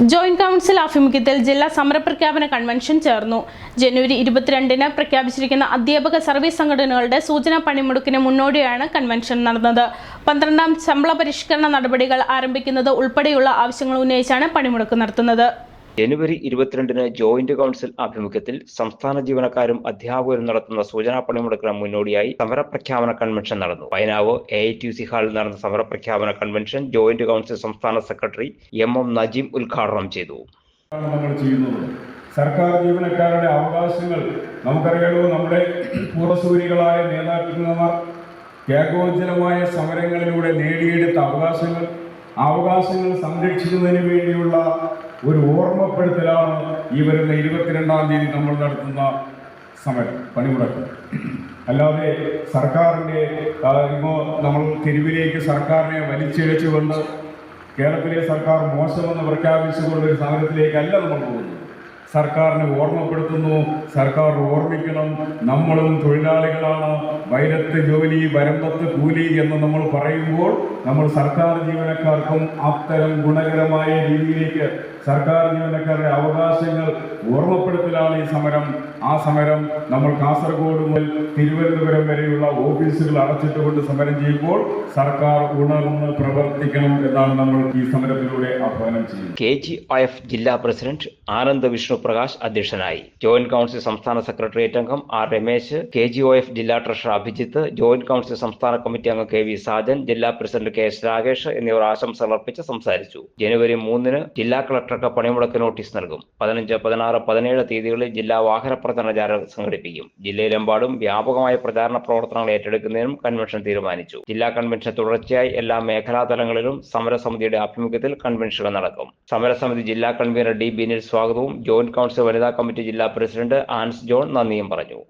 Joint council ആഭിമുഖ്യത്തിൽ ജില്ലാ സമരപ്രഖ്യാപന convention ചേർന്നു. ജനുവരി ഇരുപത്തിരണ്ടിന് പ്രഖ്യാപിച്ചിരിക്കുന്ന അധ്യാപക സർവീസ് സംഘടനകളുടെ സൂചനാ പണിമുടക്കിന് മുന്നോടിയാണ് കൺവെൻഷൻ നടന്നത്. പന്ത്രണ്ടാം ശമ്പള പരിഷ്കരണ നടപടികൾ ആരംഭിക്കുന്നത് ഉൾപ്പെടെയുള്ള ആവശ്യങ്ങൾ ഉന്നയിച്ചാണ് പണിമുടക്ക് നടത്തുന്നത്. ജനുവരി ഇരുപത്തിരണ്ടിന് ജോയിന്റ് കൗൺസിൽ ആഭിമുഖ്യത്തിൽ സംസ്ഥാന ജീവനക്കാരും അധ്യാപകരും നടത്തുന്ന സൂചനാ പണിമുടക്കിന് മുന്നോടിയായി സമരപ്രഖ്യാപന കൺവെൻഷൻ നടന്നു. വയനാവ് എ ഐ ടി സി ഹാളിൽ നടന്ന സമരപ്രഖ്യാപന കൺവെൻഷൻ ജോയിന്റ് കൗൺസിൽ സംസ്ഥാന സെക്രട്ടറി എം എം നജീം ഉദ്ഘാടനം ചെയ്തു. സർക്കാർ ജീവനക്കാരുടെ അവകാശങ്ങൾ നമുക്കറിയാലോ നമ്മുടെ പൂർവസൂരികളായ നേതാക്കന്മാർ ത്യാഗോജ്ജലമായ സമരങ്ങളിലൂടെ നേടിയെടുത്ത അവകാശങ്ങൾ അവകാശങ്ങൾ സംരക്ഷിക്കുന്നതിന് വേണ്ടിയുള്ള ഒരു ഓർമ്മപ്പെടുത്തലാണ് ഈ വരുന്ന ഇരുപത്തിരണ്ടാം തീയതി നമ്മൾ നടത്തുന്ന സമരം പണിമുടക്ക്. അല്ലാതെ സർക്കാരിന്റെ ഇപ്പോൾ നമ്മൾ തെരുവിലേക്ക് സർക്കാരിനെ വലിച്ചിഴച്ചുകൊണ്ട് കേരളത്തിലെ സർക്കാർ മോശമെന്ന് പ്രഖ്യാപിച്ചുകൊണ്ട് ഒരു സമരത്തിലേക്കല്ല നമ്മൾ പോകുന്നത്. സർക്കാരിനെ ഓർമ്മപ്പെടുത്തുന്നു സർക്കാർ ഓർമ്മിക്കണം നമ്മളും തൊഴിലാളികളാണ് വൈരത്ത് ജോലി വരമ്പത്ത് കൂലി എന്ന് നമ്മൾ പറയുമ്പോൾ നമ്മൾ സർക്കാർ ജീവനക്കാർക്കും അത്തരം ഗുണകരമായ രീതിയിലേക്ക് സർക്കാർ ജീവനക്കാരുടെ അവകാശങ്ങൾ ഓർമ്മപ്പെടുത്തലാണ് ഈ സമരം. ആ സമരം നമ്മൾ കാസർഗോഡ് മുതൽ തിരുവനന്തപുരം വരെയുള്ള ഓഫീസുകൾ അടച്ചിട്ടുകൊണ്ട് സമരം ചെയ്യുമ്പോൾ സർക്കാർ ഉണർന്ന് പ്രവർത്തിക്കണം എന്നാണ് നമ്മൾ ഈ സമരത്തിലൂടെ ആഹ്വാനം ചെയ്യുന്നത്. കെ ജി എഫ് ജില്ലാ പ്രസിഡന്റ് ആനന്ദ് വിഷ്ണു പ്രകാശ് അധ്യക്ഷനായി. ജോയിന്റ് കൗൺസിൽ സംസ്ഥാന സെക്രട്ടേറിയറ്റ് അംഗം R Ramesh K G O F ജില്ലാ ട്രഷറർ അഭിജിത്ത് ജോയിന്റ് കൗൺസിൽ സംസ്ഥാന കമ്മിറ്റി അംഗം കെ വി സാജൻ ജില്ലാ പ്രസിഡന്റ് കെ എസ് രാകേഷ് എന്നിവർ ആശംസകൾ അർപ്പിച്ച് സംസാരിച്ചു. ജനുവരി മൂന്നിന് ജില്ലാ കളക്ടർക്ക് പണിമുടക്ക് നോട്ടീസ് നൽകും. പതിനഞ്ച് പതിനാറ് പതിനേഴ് തീയതികളിൽ ജില്ലാ വാഹന പ്രചരണ ജാഥ സംഘടിപ്പിക്കും. ജില്ലയിലെമ്പാടും വ്യാപകമായ പ്രചാരണ പ്രവർത്തനങ്ങൾ ഏറ്റെടുക്കുന്നതിനും കൺവെൻഷൻ തീരുമാനിച്ചു. ജില്ലാ കൺവെൻഷൻ തുടർച്ചയായി എല്ലാ മേഖലാ തലങ്ങളിലും സമരസമിതിയുടെ ആഭിമുഖ്യത്തിൽ കൺവെൻഷനുകൾ നടക്കും. സമരസമിതി ജില്ലാ കൺവീനർ ഡി ബിനിൽ സ്വാഗതവും ജോയിന്റ് കൗൺസിൽ വനിതാ കമ്മിറ്റി ജില്ലാ പ്രസിഡന്റ് ആൻസ് ജോൺ നന്ദിയും പറഞ്ഞു.